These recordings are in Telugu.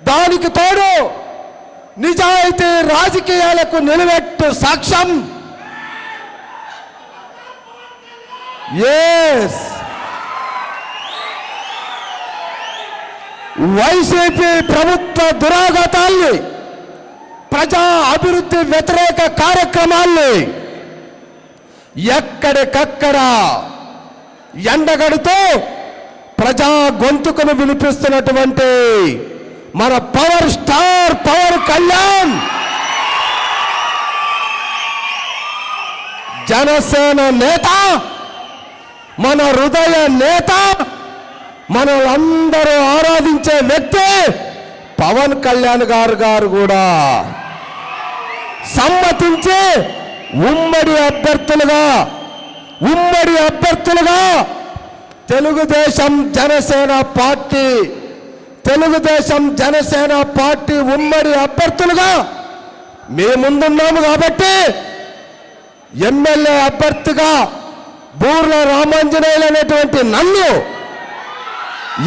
దానికి తోడు నిజాయితీ రాజకీయాలకు నిలబెట్టు సాక్ష్యం. ఎస్ వైసీపీ ప్రభుత్వ దురాఘాతాల్ని ప్రజా అభివృద్ధి వ్యతిరేక కార్యక్రమాల్ని ఎక్కడికక్కడ ఎండగడుతూ ప్రజా గొంతుకును వినిపిస్తున్నటువంటి మన power star power Kalyan. Janasena నేత మన హృదయ నేత మనలందరూ ఆరాధించే వ్యక్తి పవన్ కళ్యాణ్ గారు గారు కూడా. సమ్మతించి ఉమ్మడి అభ్యర్థులుగా ఉమ్మడి అభ్యర్థులుగా తెలుగుదేశం జనసేన పార్టీ తెలుగుదేశం జనసేన పార్టీ ఉమ్మడి అభ్యర్థులుగా మేముందున్నాము ముందున్నాము కాబట్టి ఎమ్మెల్యే అభ్యర్థిగా బూర్ల రామాంజనేయులు అనేటువంటి నన్ను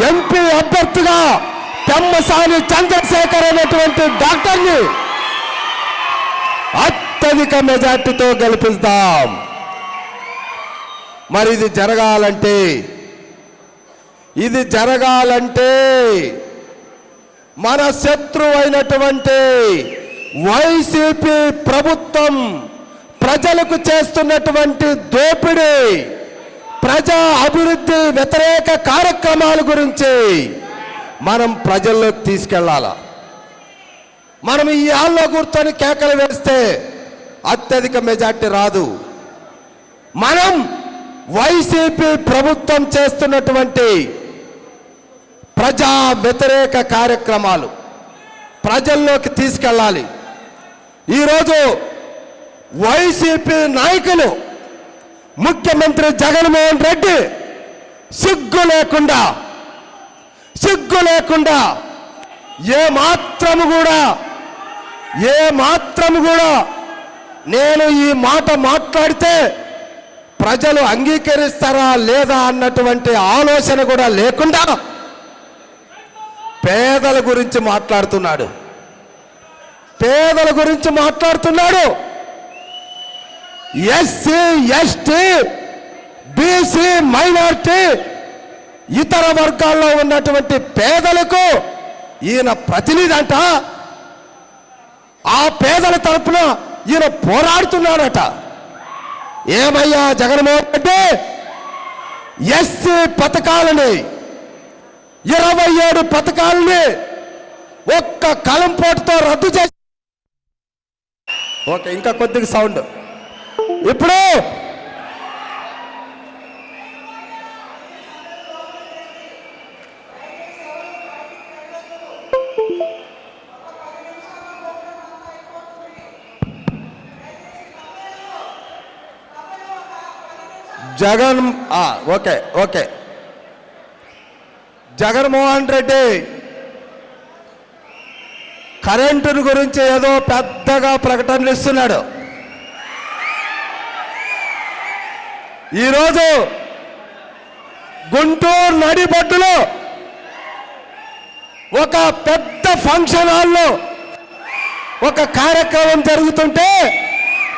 ఎంపీ అభ్యర్థిగా పెమ్మసాని చంద్రశేఖర్ అనేటువంటి డాక్టర్ని అత్యధిక మెజార్టీతో గెలిపిస్తాం. మరి ఇది జరగాలంటే ఇది జరగాలంటే మన శత్రువు అయినటువంటి వైసీపీ ప్రభుత్వం ప్రజలకు చేస్తున్నటువంటి దోపిడీ ప్రజా అభివృద్ధి వ్యతిరేక కార్యక్రమాల గురించి మనం ప్రజల్లోకి తీసుకెళ్ళాలా? మనం ఈ హాల్లో కూర్చొని కేకలు వేస్తే అత్యధిక మెజార్టీ రాదు. మనం వైసీపీ ప్రభుత్వం చేస్తున్నటువంటి ప్రజా వ్యతిరేక కార్యక్రమాలు ప్రజల్లోకి తీసుకెళ్ళాలి. ఈరోజు వైసీపీ నాయకులు ముఖ్యమంత్రి జగన్మోహన్ రెడ్డి సిగ్గు లేకుండా సిగ్గు లేకుండా ఏ మాత్రము కూడా ఏ మాత్రము కూడా నేను ఈ మాట మాట్లాడితే ప్రజలు అంగీకరిస్తారా లేదా అన్నటువంటి ఆలోచన కూడా లేకుండా పేదల గురించి మాట్లాడుతున్నాడు. పేదల గురించి మాట్లాడుతున్నాడు. ఎస్సీ ఎస్టీ బీసీ మైనార్టీ ఇతర వర్గాల్లో ఉన్నటువంటి పేదలకు ఈయన ప్రతినిధంట ఆ పేదల తరపున ఈయన పోరాడుతున్నాడట. ఏమయ్యా జగన్మోహన్ రెడ్డి? ఎస్సీ పథకాలని ఇరవై ఏడు పథకాలని ఒక్క కలంపోటుతో రద్దు చేసి ఓకే ఇంకా కొద్దిగా సౌండ్. ఇప్పుడు జగన్ ఓకే ఓకే. జగన్మోహన్ రెడ్డి కరెంటుని గురించి ఏదో పెద్దగా ప్రకటనలు ఇస్తున్నాడు. ఈరోజు గుంటూరు నడిబడ్డులో ఒక పెద్ద ఫంక్షన్ హాల్లో ఒక కార్యక్రమం జరుగుతుంటే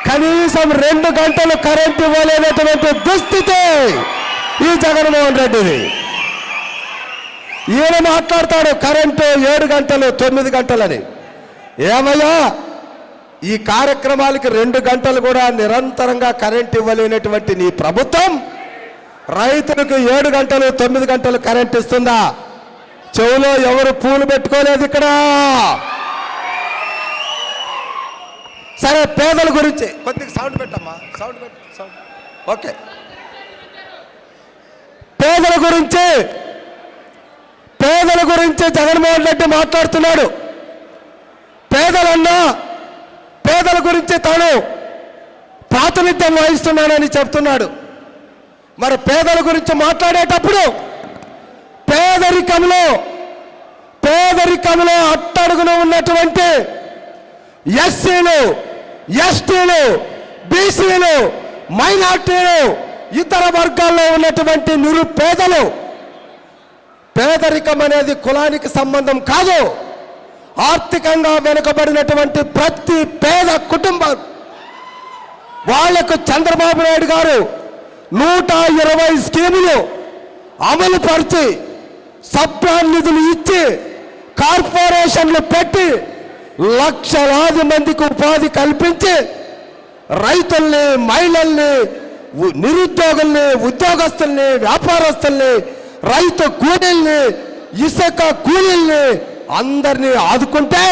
కనీసం రెండు గంటలు కరెంట్ ఇవ్వలేనటువంటి దుస్థితి ఈ జగన్మోహన్ రెడ్డిది. ఈయన మాట్లాడతాడు కరెంటు ఏడు గంటలు తొమ్మిది గంటలని. ఏమయ్యా ఈ కార్యక్రమాలకి రెండు గంటలు కూడా నిరంతరంగా కరెంట్ ఇవ్వలేనటువంటి నీ ప్రభుత్వం? రైతులకు ఏడు గంటలు తొమ్మిది గంటలు కరెంట్ ఇస్తుందా? చెవులో ఎవరు పూలు పెట్టుకోలేదు ఇక్కడ? సరే పేదల గురించి కొద్దిగా సౌండ్ పెట్టమ్మా. సౌండ్ పెట్టు సౌండ్ ఓకే. పేదల గురించి పేదల గురించి జగన్మోహన్ రెడ్డి మాట్లాడుతున్నాడు. పేదలన్నా పేదల గురించి తాను ప్రాతినిధ్యం వహిస్తున్నానని చెప్తున్నాడు. మరి పేదల గురించి మాట్లాడేటప్పుడు పేదరికంలో పేదరికంలో అట్టడుగున ఉన్నటువంటి ఎస్సీలు ఎస్టీలు బీసీలు మైనార్టీలు ఇతర వర్గాల్లో ఉన్నటువంటి నిరుపేదలు పేదరికం అనేది కులానికి సంబంధం కాదు. ఆర్థికంగా వెనుకబడినటువంటి ప్రతి పేద కుటుంబం. వాళ్ళకు చంద్రబాబు నాయుడు గారు నూట ఇరవై స్కీములు అమలు పరిచి సప్లాన్ నిధులు ఇచ్చి కార్పొరేషన్లు పెట్టి లక్షలాది మందికి ఉపాధి కల్పించి రైతుల్ని మహిళల్ని నిరుద్యోగుల్ని ఉద్యోగస్తుల్ని వ్యాపారస్తుల్ని రైతు కూలీల్ని ఇసుక కూలీల్ని అందరినీ ఆదుకుంటే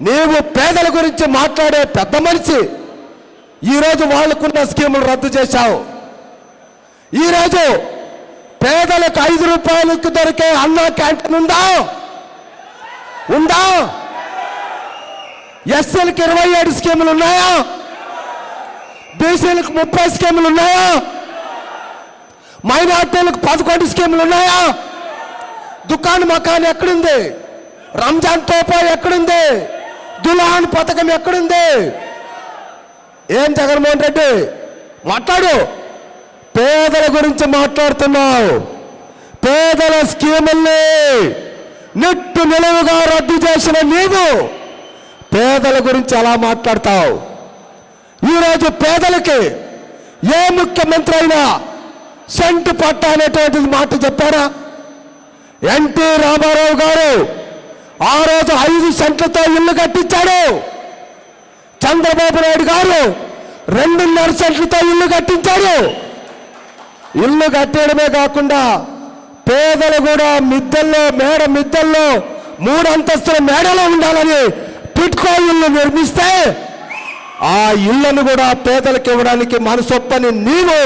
నీవు పేదల గురించి మాట్లాడే పెద్ద మనిషి ఈరోజు వాళ్ళకున్న స్కీములు రద్దు చేశావు. ఈరోజు పేదలకు ఐదు రూపాయలకు దొరికే అన్న క్యాంటీన్ ఉందా? ఉందా? ఎస్సీలకు ఇరవై ఏడు స్కీములు ఉన్నాయా? బీసీలకు ముప్పై స్కీములు ఉన్నాయా? మైనార్టీలకు పదకొండు స్కీములు ఉన్నాయా? దుకాణం మకాన్ ఎక్కడుంది? రంజాన్ తోపా ఎక్కడుంది? దులాన్ పథకం ఎక్కడుంది? ఏం జగన్మోహన్ రెడ్డి మాట్లాడు. పేదల గురించి మాట్లాడుతున్నావు. పేదల స్కీముల్ని నిట్టు నిలువుగా రద్దు చేసిన నీవు పేదల గురించి ఎలా మాట్లాడతావు? ఈరోజు పేదలకి ఏ ముఖ్యమంత్రి అయినా సెంటు పట్ట అనేటువంటిది మాట చెప్పారా? ఎన్టీ రామారావు గారు ఆ రోజు ఐదు సెంట్లతో ఇల్లు కట్టించాడు. చంద్రబాబు నాయుడు గారు రెండున్నర సెంట్లతో ఇల్లు కట్టించాడు. ఇల్లు కట్టేయడమే కాకుండా పేదలు కూడా మిద్దల్లో మేడ మిద్దల్లో మూడు అంతస్తుల మేడలో ఉండాలని పిట్కో ఇల్లు నిర్మిస్తే ఆ ఇళ్ళను కూడా పేదలకు ఇవ్వడానికి మనసొప్పని నీవు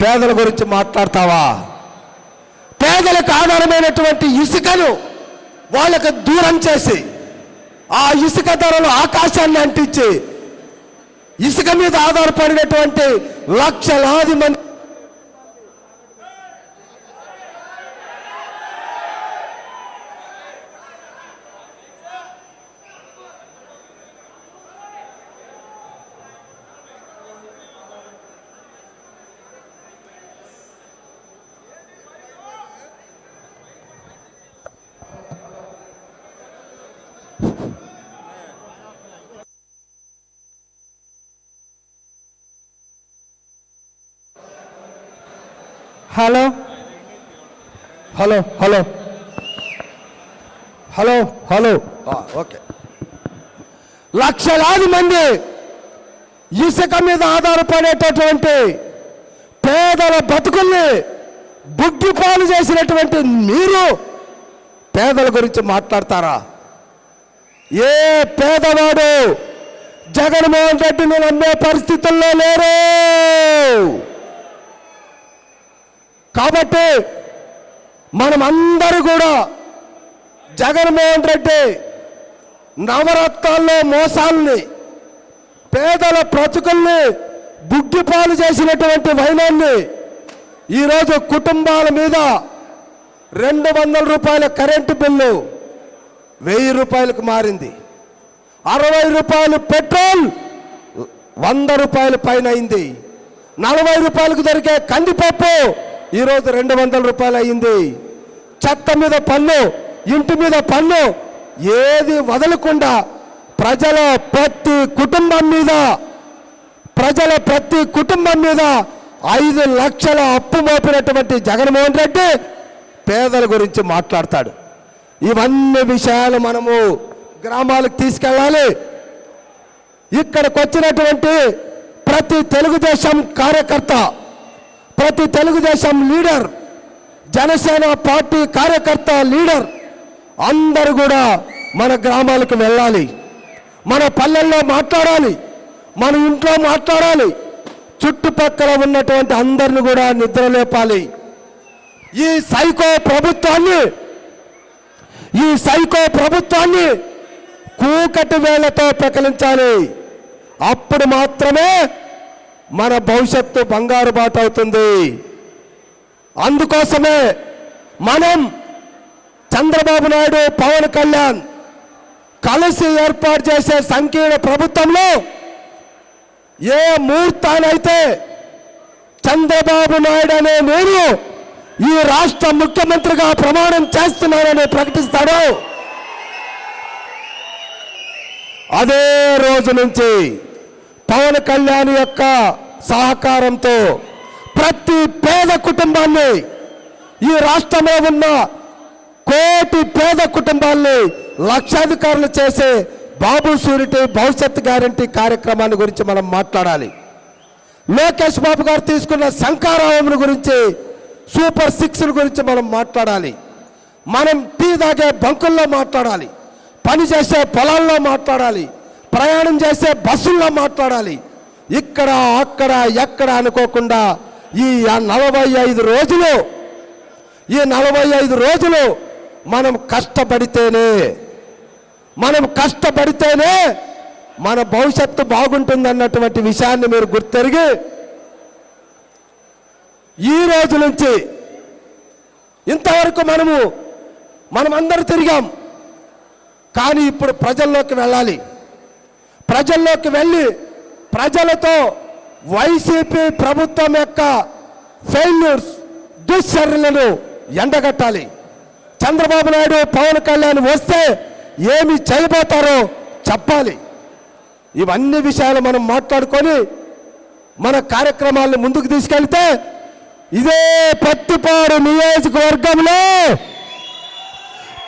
పేదల గురించి మాట్లాడతావా? పేదలకు ఆధారమైనటువంటి ఇసుకను వాళ్ళకు దూరం చేసి ఆ ఇసుక ధరలు ఆకాశాన్ని అంటించి ఇసుక మీద ఆధారపడినటువంటి లక్షలాది మంది hello. Hello hello. Hello hello. Okay. లక్షలాది మంది ఇసుక మీద ఆధారపడేటటువంటి పేదల బతుకుల్ని బుగ్గిపాలు చేసినటువంటి మీరు పేదల గురించి మాట్లాడతారా? ఏ పేదవాడు జగన్మోహన్ రెడ్డిని నమ్మే పరిస్థితుల్లో లేరు. కాబట్టి మనమందరూ కూడా జగన్మోహన్ రెడ్డి నవరత్నాల్లో మోసాల్ని పేదల బ్రతుకుల్ని బుగ్గిపాలు చేసినటువంటి వైనాన్ని ఈరోజు కుటుంబాల మీద రెండు వందల రూపాయల కరెంటు బిల్లు వెయ్యి రూపాయలకు మారింది. అరవై రూపాయలు పెట్రోల్ వంద రూపాయల పైన అయింది. నలభై రూపాయలకు దొరికే కందిపప్పు ఈరోజు రెండు వందల రూపాయలు అయింది. చెత్త మీద పన్ను ఇంటి మీద పన్ను ఏది వదలకుండా ప్రజల ప్రతి కుటుంబం మీద ప్రజల ప్రతి కుటుంబం మీద ఐదు లక్షల అప్పు మోపినటువంటి జగన్మోహన్ రెడ్డి పేదల గురించి మాట్లాడతాడు. ఇవన్నీ విషయాలు మనము గ్రామాలకు తీసుకెళ్ళాలి. ఇక్కడికి వచ్చినటువంటి ప్రతి తెలుగుదేశం కార్యకర్త ప్రతి తెలుగుదేశం లీడర్ జనసేన పార్టీ కార్యకర్త లీడర్ అందరూ కూడా మన గ్రామాలకు వెళ్ళాలి. మన పల్లెల్లో మాట్లాడాలి. మన ఇంట్లో మాట్లాడాలి. చుట్టుపక్కల ఉన్నటువంటి అందరిని కూడా నిద్రలేపాలి. ఈ సైకో ప్రభుత్వాన్ని ఈ సైకో ప్రభుత్వాన్ని కూకటి వేళ్ళతో ప్రకటించాలి. అప్పుడు మాత్రమే మన భవిష్యత్తు బంగారు బాట అవుతుంది. అందుకోసమే మనం చంద్రబాబు నాయుడు పవన్ కళ్యాణ్ కలిసి ఏర్పాటు చేసే సంకీర్ణ ప్రభుత్వంలో ఏ ముహూర్తానైతే చంద్రబాబు నాయుడు అనే నేను ఈ రాష్ట్ర ముఖ్యమంత్రిగా ప్రమాణం చేస్తున్నానని ప్రకటిస్తాడు అదే రోజు నుంచి పవన్ కళ్యాణ్ యొక్క సహకారంతో ప్రతి పేద కుటుంబాన్ని ఈ రాష్ట్రంలో ఉన్న కోటి పేద కుటుంబాల్ని లక్షాధికారులు చేసే బాబు సూరిటీ భవిష్యత్ గ్యారంటీ కార్యక్రమాన్ని గురించి మనం మాట్లాడాలి. లోకేష్ బాబు గారు తీసుకున్న శంకారావం గురించి సూపర్ సిక్స్ల గురించి మనం మాట్లాడాలి. మనం టీ తాగే బంకుల్లో మాట్లాడాలి. పని చేసే పొలాల్లో మాట్లాడాలి. ప్రయాణం చేసే బస్సుల్లో మాట్లాడాలి. ఇక్కడ అక్కడ ఎక్కడ అనుకోకుండా ఈ నలభై ఐదు రోజులు ఈ నలభై ఐదు రోజులు మనం కష్టపడితేనే మనం కష్టపడితేనే మన భవిష్యత్తు బాగుంటుందన్నటువంటి విషయాన్ని మీరు గుర్తెరిగి ఈ రోజు నుంచి ఇంతవరకు మనము మనమందరూ తిరిగాం. కానీ ఇప్పుడు ప్రజల్లోకి వెళ్ళాలి. ప్రజల్లోకి వెళ్ళి ప్రజలతో వైసీపీ ప్రభుత్వం యొక్క ఫెయిల్యూర్స్ దుశ్చర్యలను ఎండగట్టాలి. చంద్రబాబు నాయుడు పవన్ కళ్యాణ్ వస్తే ఏమి చేయబోతారో చెప్పాలి. ఇవన్నీ విషయాలు మనం మాట్లాడుకొని మన కార్యక్రమాలను ముందుకు తీసుకెళ్తే ఇదే పత్తిపాడు నియోజకవర్గంలో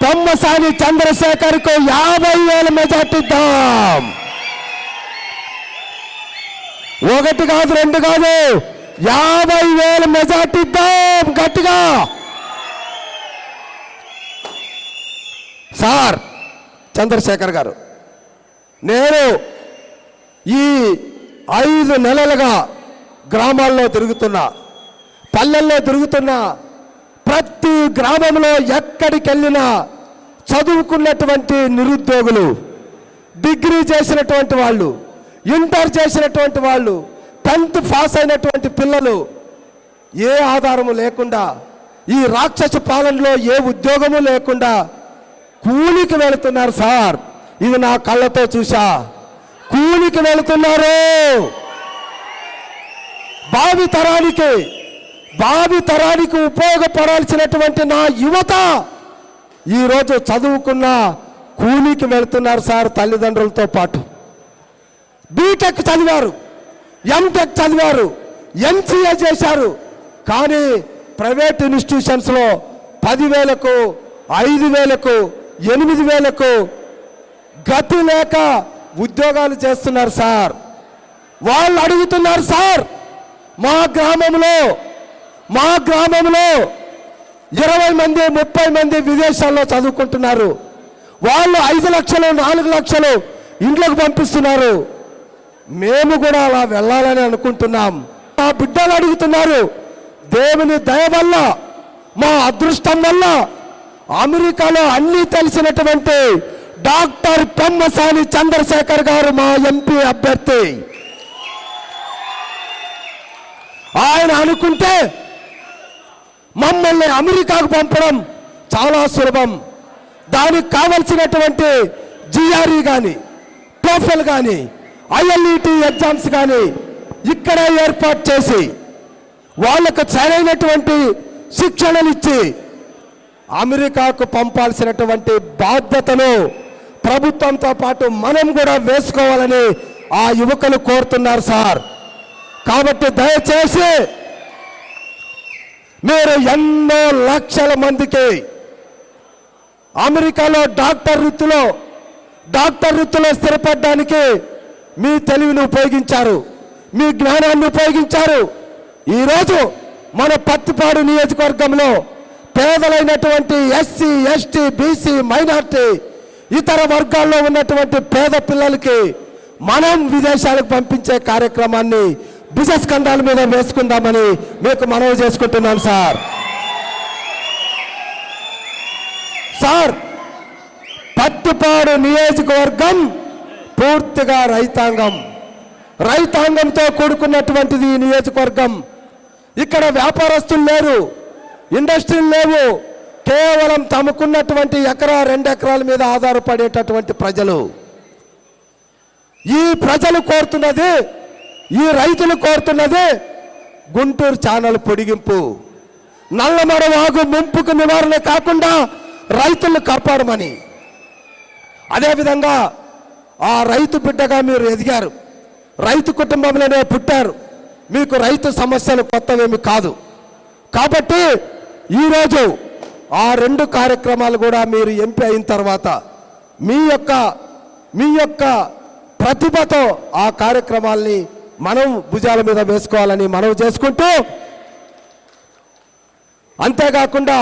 తమ్మసాని చంద్రశేఖర్కు యాభై వేల మెజార్టీ ఇద్దాం. ఒకటి కాదు రెండు కాదు. యాభై వేల మెజార్టీ ఇద్దాం గట్టిగా. సార్ చంద్రశేఖర్ గారు నేను ఈ ఐదు నెలలుగా గ్రామాల్లో తిరుగుతున్నా పల్లెల్లో తిరుగుతున్నా ప్రతి గ్రామంలో ఎక్కడికి వెళ్ళినా చదువుకున్నటువంటి నిరుద్యోగులు డిగ్రీ చేసినటువంటి వాళ్ళు ఇంటర్ చేసినటువంటి వాళ్ళు టెన్త్ పాస్ అయినటువంటి పిల్లలు ఏ ఆధారము లేకుండా ఈ రాక్షస పాలనలో ఏ ఉద్యోగము లేకుండా కూలికి వెళుతున్నారు సార్. ఇది నా కళ్ళతో చూసా. కూలికి వెళుతున్నారు. భావి తరానికి భావి తరానికి ఉపయోగపడాల్సినటువంటి నా యువత ఈరోజు చదువుకున్న కూలికి వెళుతున్నారు సార్ తల్లిదండ్రులతో పాటు. బీటెక్ చదివారు ఎంటెక్ చదివారు ఎంసీఏ చేశారు. కానీ ప్రైవేట్ ఇన్స్టిట్యూషన్స్లో పదివేలకు ఐదు వేలకు ఎనిమిది వేలకు గతి లేక ఉద్యోగాలు చేస్తున్నారు సార్. వాళ్ళు అడుగుతున్నారు సార్ మా గ్రామంలో మా గ్రామంలో ఇరవై మంది ముప్పై మంది విదేశాల్లో చదువుకుంటున్నారు. వాళ్ళు ఐదు లక్షలు నాలుగు లక్షలు ఇంట్లోకి పంపిస్తున్నారు. మేము కూడా అలా వెళ్ళాలని అనుకుంటున్నాం. మా బిడ్డలు అడుగుతున్నారు దేవుని దయ వల్ల మా అదృష్టం వల్ల అమెరికాలో అన్నీ తెలిసినటువంటి డాక్టర్ పెమ్మసాని చంద్రశేఖర్ గారు మా ఎంపీ అభ్యర్థి. ఆయన అనుకుంటే మమ్మల్ని అమెరికాకు పంపడం చాలా సులభం. దానికి కావలసినటువంటి జిఆర్ఈ కానీ టోఫెల్ కానీ ఐఎల్ఈటి ఎగ్జామ్స్ కానీ ఇక్కడ ఏర్పాటు చేసి వాళ్ళకు సరైనటువంటి శిక్షణనిచ్చి అమెరికాకు పంపాల్సినటువంటి బాధ్యతను ప్రభుత్వంతో పాటు మనం కూడా వేసుకోవాలని ఆ యువకులు కోరుతున్నారు సార్. కాబట్టి దయచేసి మీరు ఎన్నో లక్షల మందికి అమెరికాలో డాక్టర్ వృత్తిలో డాక్టర్ వృత్తిలో స్థిరపడడానికి మీ తెలివిని ఉపయోగించారు మీ జ్ఞానాన్ని ఉపయోగించారు. ఈరోజు మన పత్తిపాడు నియోజకవర్గంలో పేదలైనటువంటి ఎస్సీ ఎస్టీ బీసీ మైనార్టీ ఇతర వర్గాల్లో ఉన్నటువంటి పేద పిల్లలకి మనం విదేశాలకు పంపించే కార్యక్రమాన్ని బిజినెస్ కందాల మీద వేసుకుందామని మీకు మనవి చేసుకుంటున్నాం సార్. సార్ పత్తిపాడు నియోజకవర్గం పూర్తిగా రైతాంగం. రైతాంగంతో కూడుకున్నటువంటిది ఈ నియోజకవర్గం. ఇక్కడ వ్యాపారస్తులు లేరు ఇండస్ట్రీలు లేవు. కేవలం తమకున్నటువంటి ఎకరా రెండు ఎకరాల మీద ఆధారపడేటటువంటి ప్రజలు. ఈ ప్రజలు కోరుతున్నది ఈ రైతులు కోరుతున్నది గుంటూరు ఛానల్ పొడిగింపు. నల్లమడ వాగు ముంపుకు నివారణ కాకుండా రైతులను కాపాడమని. అదేవిధంగా ఆ రైతు బిడ్డగా మీరు ఎదిగారు. రైతు కుటుంబంలోనే పుట్టారు. మీకు రైతు సమస్యలు కొత్తవేమి కాదు. కాబట్టి ఈరోజు ఆ రెండు కార్యక్రమాలు కూడా మీరు ఎంపీ అయిన తర్వాత మీ యొక్క మీ యొక్క ప్రతిభతో ఆ కార్యక్రమాల్ని మనం భుజాల మీద వేసుకోవాలని మనవి చేసుకుంటూ అంతేకాకుండా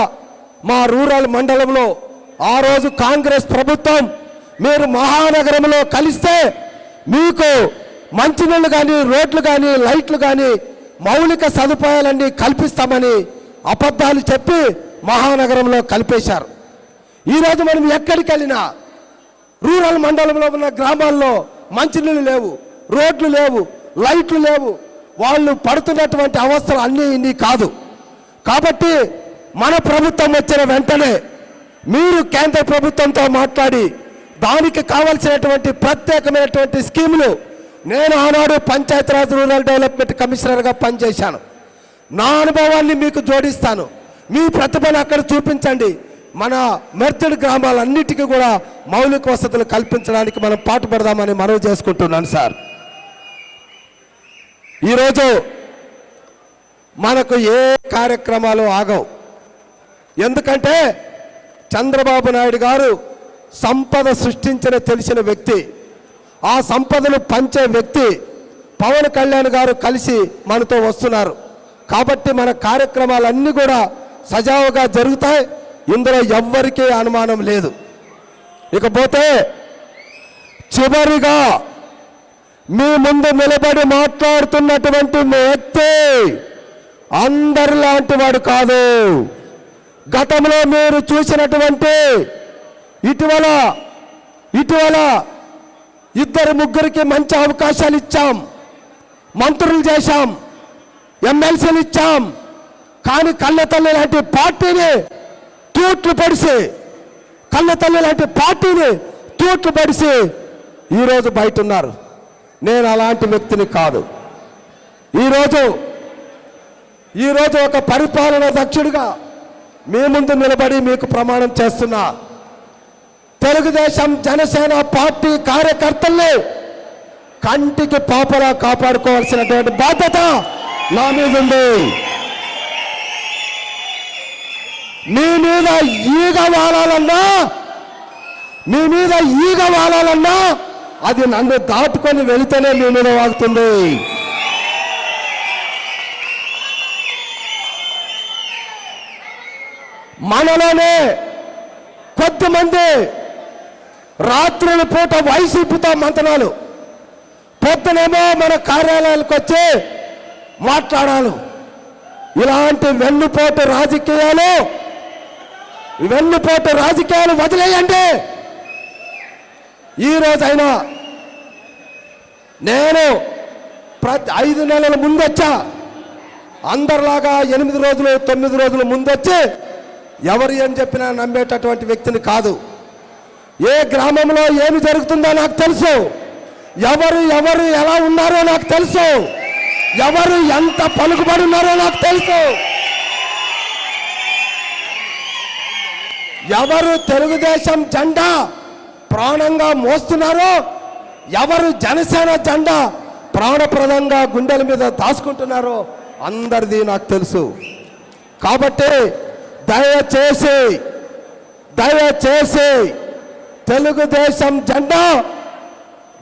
మా రూరల్ మండలంలో ఆ రోజు కాంగ్రెస్ ప్రభుత్వం మీరు మహానగరంలో కలిస్తే మీకు మంచినీళ్ళు కానీ రోడ్లు కానీ లైట్లు కానీ మౌలిక సదుపాయాలన్నీ కల్పిస్తామని అబద్ధాలు చెప్పి మహానగరంలో కలిపేశారు. ఈరోజు మనం ఎక్కడికి వెళ్ళినా రూరల్ మండలంలో ఉన్న గ్రామాల్లో మంచినీళ్ళు లేవు రోడ్లు లేవు లైట్లు లేవు వాళ్ళు పడుతున్నటువంటి అవస్థలు అన్నీ ఇన్ని కాదు. కాబట్టి మన ప్రభుత్వం వచ్చిన వెంటనే మీరు కేంద్ర ప్రభుత్వంతో మాట్లాడి దానికి కావలసినటువంటి ప్రత్యేకమైనటువంటి స్కీములు నేను ఆనాడు పంచాయతీరాజ్ రూరల్ డెవలప్మెంట్ కమిషనర్గా పనిచేశాను. నా అనుభవాన్ని మీకు జోడిస్తాను. మీ ప్రతిభను అక్కడ చూపించండి. మన మెర్తడి గ్రామాలన్నిటికీ కూడా మౌలిక వసతులు కల్పించడానికి మనం పాటుపడదామని మనవి చేసుకుంటున్నాను సార్. ఈరోజు మనకు ఏ కార్యక్రమాలు ఆగవు. ఎందుకంటే చంద్రబాబు నాయుడు గారు సంపద సృష్టించిన తెలిసిన వ్యక్తి ఆ సంపదను పంచే వ్యక్తి పవన్ కళ్యాణ్ గారు కలిసి మనతో వస్తున్నారు. కాబట్టి మన కార్యక్రమాలన్నీ కూడా సజావుగా జరుగుతాయి. ఇందులో ఎవ్వరికీ అనుమానం లేదు. ఇకపోతే చివరిగా మీ ముందు నిలబడి మాట్లాడుతున్నటువంటి వ్యక్తి అందరిలాంటి వాడు కాదు. గతంలో మీరు చూసినటువంటి ఇటీవల ఇటీవల ఇద్దరు ముగ్గురికి మంచి అవకాశాలు ఇచ్చాం. మంత్రులు చేశాం. ఎమ్మెల్సీలు ఇచ్చాం. కానీ కళ్ళతల్లి లాంటి పార్టీని తూట్లు పడిసి కళ్ళతల్లి లాంటి పార్టీని తూట్లు పడిసి ఈరోజు బయట ఉన్నారు నేను అలాంటి వ్యక్తిని కాదు. ఈరోజు ఈరోజు ఒక పరిపాలన దక్షుడిగా మీ ముందు నిలబడి మీకు ప్రమాణం చేస్తున్నా. తెలుగుదేశం జనసేన పార్టీ కార్యకర్తల్ని కంటికి పాపలా కాపాడుకోవాల్సినటువంటి బాధ్యత నా మీద ఉంది. మీ మీద ఈగ వాలాలన్నా మీ మీద ఈగ వాలాలన్నా అది నన్ను దాటుకొని వెళితేనే మీ మీద వాగుతుంది. మనలోనే కొద్దిమంది రాత్రుల పూట వైసీపీతో మంతనాలు. పొద్దునేమో మన కార్యాలయాలకు వచ్చి మాట్లాడాలి. ఇలాంటి వెన్నుపోటు రాజకీయాలు వెన్నుపోటు రాజకీయాలు వదిలేయండి. ఈ నేను ప్రతి ఐదు నెలల ముందొచ్చా అందరిలాగా ఎనిమిది రోజులు తొమ్మిది రోజులు ముందొచ్చి ఎవరు ఏం చెప్పినా నమ్మేటటువంటి వ్యక్తిని కాదు. ఏ గ్రామంలో ఏమి జరుగుతుందో నాకు తెలుసు. ఎవరు ఎవరు ఎలా ఉన్నారో నాకు తెలుసు. ఎవరు ఎంత పలుకుబడి ఉన్నారో నాకు తెలుసు. ఎవరు తెలుగుదేశం జెండా ప్రాణంగా మోస్తున్నారో ఎవరు జనసేన జెండా ప్రాణప్రదంగా గుండెల మీద దాచుకుంటున్నారో అందరిది నాకు తెలుసు. కాబట్టి దయచేసి దయచేసి తెలుగుదేశం జెండా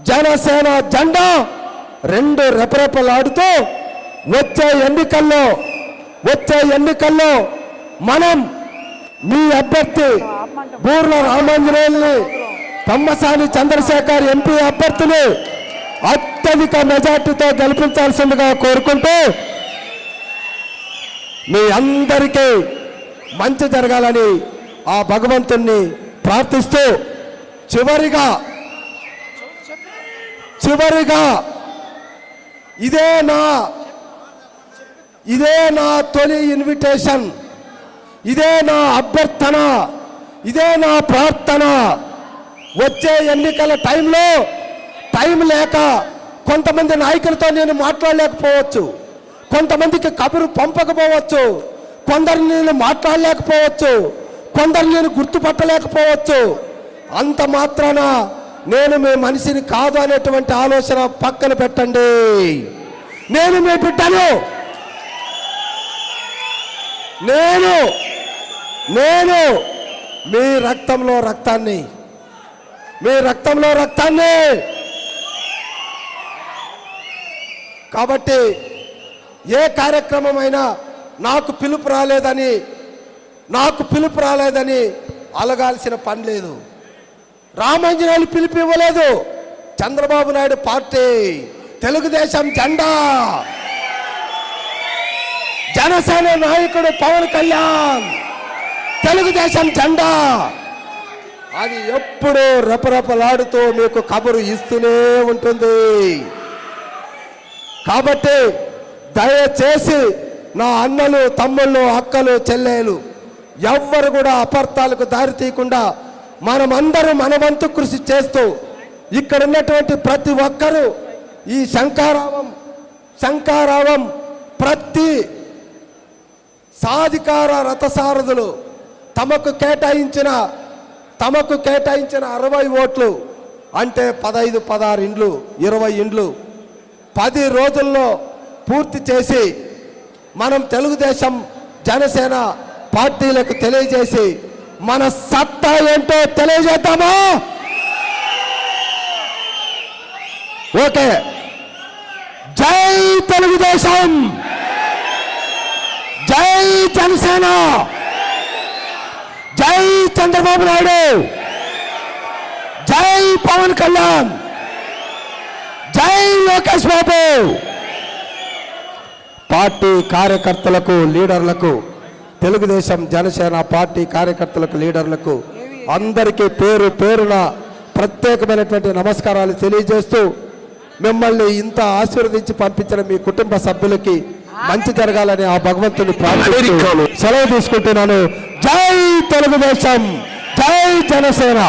జనసేన జెండా రెండు రెపరెపలాడుతూ వచ్చే ఎన్నికల్లో వచ్చే ఎన్నికల్లో మనం మీ అభ్యర్థి బూర్ల రామాంజనేయుల్ని తమ్మసాని చంద్రశేఖర్ ఎంపీ అభ్యర్థిని అత్యధిక మెజార్టీతో గెలిపించాల్సిందిగా కోరుకుంటూ మీ అందరికీ మంచి జరగాలని ఆ భగవంతుణ్ణి ప్రార్థిస్తూ చివరిగా చివరిగా ఇదే నా ఇదే నా తొలి ఇన్విటేషన్ ఇదే నా అభ్యర్థన ఇదే నా ప్రార్థన. వచ్చే ఎన్నికల టైంలో టైం లేక కొంతమంది నాయకులతో నేను మాట్లాడలేకపోవచ్చు. కొంతమందికి కబురు పంపకపోవచ్చు. కొందరిని నేను మాట్లాడలేకపోవచ్చు. కొందరిని నేను గుర్తుపట్టలేకపోవచ్చు. అంత మాత్రాన నేను మీ మనిషిని కాదు అనేటువంటి ఆలోచన పక్కన పెట్టండి. నేను మీ బిడ్డను. నేను నేను మీ రక్తంలో రక్తాన్ని మీ రక్తంలో రక్తాన్ని. కాబట్టి ఏ కార్యక్రమమైనా నాకు పిలుపు రాలేదని నాకు పిలుపు రాలేదని అలగాల్సిన పని లేదు. రామాంజనేయులు పిలుపు ఇవ్వలేదు చంద్రబాబు నాయుడు పార్టీ తెలుగుదేశం జెండా. జనసేన నాయకుడు పవన్ కళ్యాణ్ తెలుగుదేశం జెండా. అది ఎప్పుడూ రెపరెపలాడుతూ మీకు కబురు ఇస్తూనే ఉంటుంది. కాబట్టి దయచేసి నా అన్నలు తమ్ముళ్ళు అక్కలు చెల్లెలు ఎవ్వరు కూడా అపార్థాలకు దారి తీయకుండా మనమందరం మన వంతు కృషి చేస్తూ ఇక్కడ ఉన్నటువంటి ప్రతి ఒక్కరూ ఈ శంకారావం శంకారావం ప్రతి సాధికార రథసారథులు తమకు కేటాయించిన తమకు కేటాయించిన అరవై ఓట్లు అంటే పదహైదు పదహారు ఇండ్లు ఇరవై ఇండ్లు పది రోజుల్లో పూర్తి చేసి మనం తెలుగుదేశం జనసేన పార్టీలకు తెలియజేసి మన సత్తా ఏంటో తెలియజేద్దామా? ఓకే. జై తెలుగుదేశం. జై జనసేన. జై చంద్రబాబు నాయుడు. జై పవన్ కళ్యాణ్. జై లోకేష్ బాబు. పార్టీ కార్యకర్తలకు లీడర్లకు తెలుగుదేశం జనసేన పార్టీ కార్యకర్తలకు లీడర్లకు అందరికీ పేరు పేరున ప్రత్యేకమైనటువంటి నమస్కారాలు తెలియజేస్తూ మిమ్మల్ని ఇంత ఆశీర్వదించి పంపించిన మీ కుటుంబ సభ్యులకి మంచి జరగాలని ఆ భగవంతుని ప్రార్థిస్తూ సెలవు తీసుకుంటున్నాను. జై తెలుగుదేశం జై జనసేన.